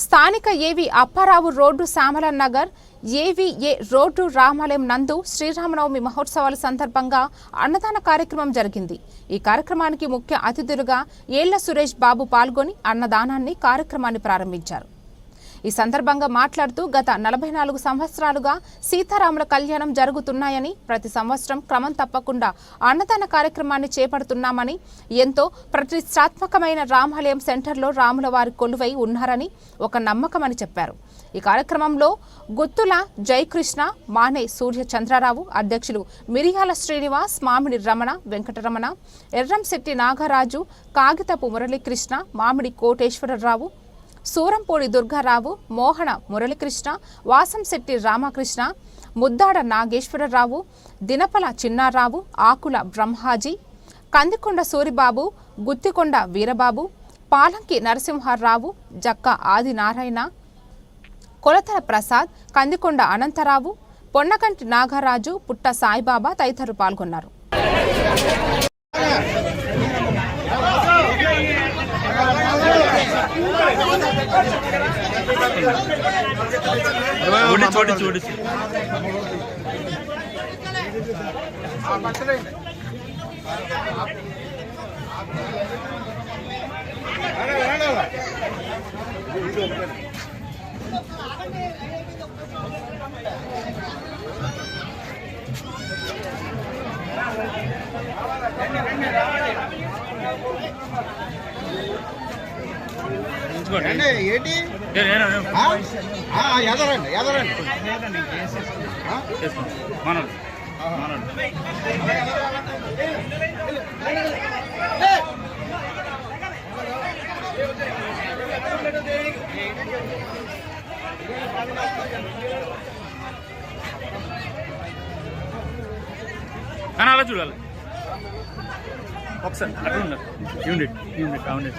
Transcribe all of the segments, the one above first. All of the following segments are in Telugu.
స్థానిక A V Apparao road Shyamala Nagar ఏవిఏ road రామాలయం నందు శ్రీరామనవమి మహోత్సవాల సందర్భంగా అన్నదాన కార్యక్రమం జరిగింది. ఈ కార్యక్రమానికి ముఖ్య అతిథులుగా ఏళ్ళ సురేష్ బాబు పాల్గొని అన్నదానాన్ని కార్యక్రమాన్ని ప్రారంభించారు. ఈ సందర్భంగా మాట్లాడుతూ గత నలభై నాలుగు సంవత్సరాలుగా సీతారాముల కళ్యాణం జరుగుతున్నాయని ప్రతి సంవత్సరం క్రమం తప్పకుండా అన్నదాన కార్యక్రమాన్ని చేపడుతున్నామని ఎంతో ప్రతిష్టాత్మకమైన రామాలయం సెంటర్లో రాముల వారి కొలువై ఉన్నారని ఒక నమ్మకమని చెప్పారు. ఈ కార్యక్రమంలో గుత్తుల జయకృష్ణ మానే సూర్య చంద్రరావు అధ్యక్షులు మిరియాల శ్రీనివాస్ మామిడి రమణ వెంకటరమణ ఎర్రంశెట్టి నాగరాజు కాగితపు మురళీకృష్ణ మామిడి కోటేశ్వరరావు సూరంపూడి దుర్గారావు మోహన మురళీకృష్ణ వాసంశెట్టి రామకృష్ణ ముద్దాడ నాగేశ్వరరావు దినపల చిన్నారావు ఆకుల బ్రహ్మాజీ కందికొండ సూరిబాబు గుత్తికొండ వీరబాబు పాలంకి నరసింహారావు జక్క ఆదినారాయణ కొలతల ప్రసాద్ కందికొండ అనంతరావు పొన్నకంటి నాగరాజు పుట్ట సాయిబాబా తదితరులు పాల్గొన్నారు. చూడి చూడి చూడి. ఏంటి ఏంటి? ఎదరండి ఎదరండి మనోడు కానీ అలా చూడాలి. ఒకసారి అట్లా ఉండాలి యూనిట్ యూనిట్ యూనిట్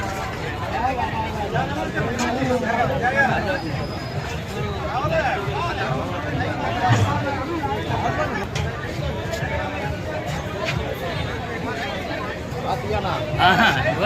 ఆ, ఒకసారి అన్- సరిపోద్దండి ఆహా, ఇవ్వ.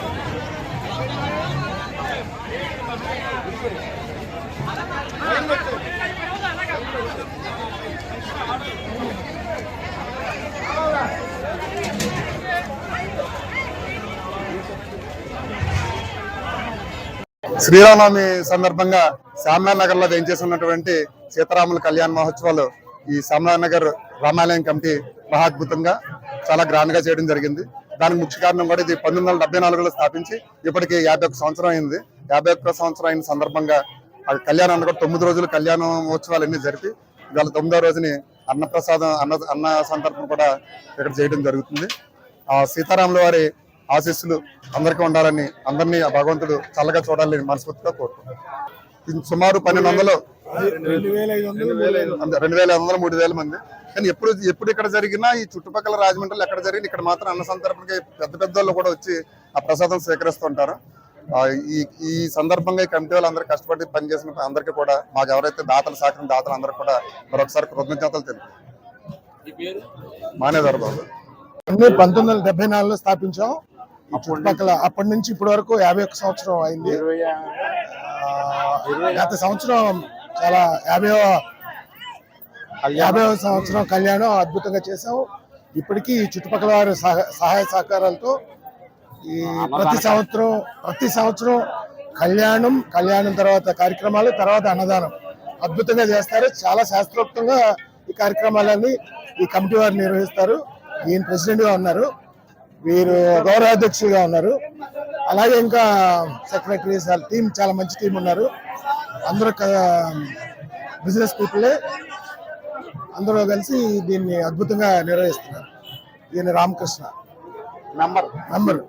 శ్రీరామనవమి సందర్భంగా శామ్యాన్ నగర్లో వేయించేసినటువంటి సీతారాముల కళ్యాణ మహోత్సవాలు ఈ నగర్ రామాలయం కమిటీ మహా అద్భుతంగా చాలా గ్రాండ్గా చేయడం జరిగింది. దానికి ముఖ్య కారణం కూడా ఇది పంతొమ్మిది వందల డెబ్బై నాలుగులో స్థాపించి ఇప్పటికి యాభై ఒక్క సంవత్సరం అయింది. యాభై ఒక్క సంవత్సరం అయిన సందర్భంగా ఆ కళ్యాణాన్ని కూడా తొమ్మిది రోజులు కళ్యాణ మహోత్సవాలు అన్ని జరిపి ఇవాళ తొమ్మిదో రోజుని అన్నప్రసాదం అన్న అన్న సందర్భం కూడా ఇక్కడ చేయడం జరుగుతుంది. ఆ సీతారాముల వారి ఆశీస్సులు అందరికీ ఉండాలని అందరినీ ఆ భగవంతుడు చల్లగా చూడాలని మనస్ఫూర్తిగా కోరుకుంటున్నాను. సుమారు పన్నెండు వందలు. రెండు వేల ఐదు వందలు మూడు వేల మంది. కానీ ఎప్పుడు ఎప్పుడు ఇక్కడ జరిగినా ఈ చుట్టుపక్కల రాజమండ్రిలో ఎక్కడ జరిగినా ఇక్కడ మాత్రం అన్న సందర్భంగా పెద్ద పెద్ద వాళ్ళు కూడా వచ్చి ఆ ప్రసాదం స్వీకరిస్తుంటారు ఆ, ఈ ఈ సందర్భంగా ఈ కమిటీ వాళ్ళు అందరూ కష్టపడి పనిచేసిన అందరికీ కూడా మాకు ఎవరైతే దాతలు సహకరించిన దాతలు అందరూ కూడా మరొకసారి కృతజ్ఞతలు తెలుపు మానేదారు బాబు. అన్ని పంతొమ్మిది వందల డెబ్బై నాలుగులో స్థాపించాం. చుట్టుపక్కల అప్పటి నుంచి ఇప్పటి వరకు యాభై ఒక్క సంవత్సరం అయింది. గత సంవత్సరం చాలా యాభై యాభై సంవత్సరం కళ్యాణం అద్భుతంగా చేసాం ఇప్పటికీ ఈ చుట్టుపక్కల వారి సహ- సహాయ సహకారాలతో ఈ ప్రతి సంవత్సరం ప్రతి సంవత్సరం కళ్యాణం కళ్యాణం తర్వాత కార్యక్రమాలు తర్వాత అన్నదానం అద్భుతంగా చేస్తారు. చాలా శాస్త్రోక్తంగా ఈ కార్యక్రమాలన్నీ ఈ కమిటీ వారు నిర్వహిస్తారు. ఈయన ప్రెసిడెంట్గా ఉన్నారు. వీరు గౌరవాధ్యక్షులుగా ఉన్నారు. అలాగే ఇంకా సెక్రటరీ టీం చాలా మంచి టీం ఉన్నారు. అందరూ బిజినెస్ పీపులే అందరూ కలిసి దీన్ని అద్భుతంగా నిర్వహిస్తున్నారు. ఈయన రామకృష్ణ. Number number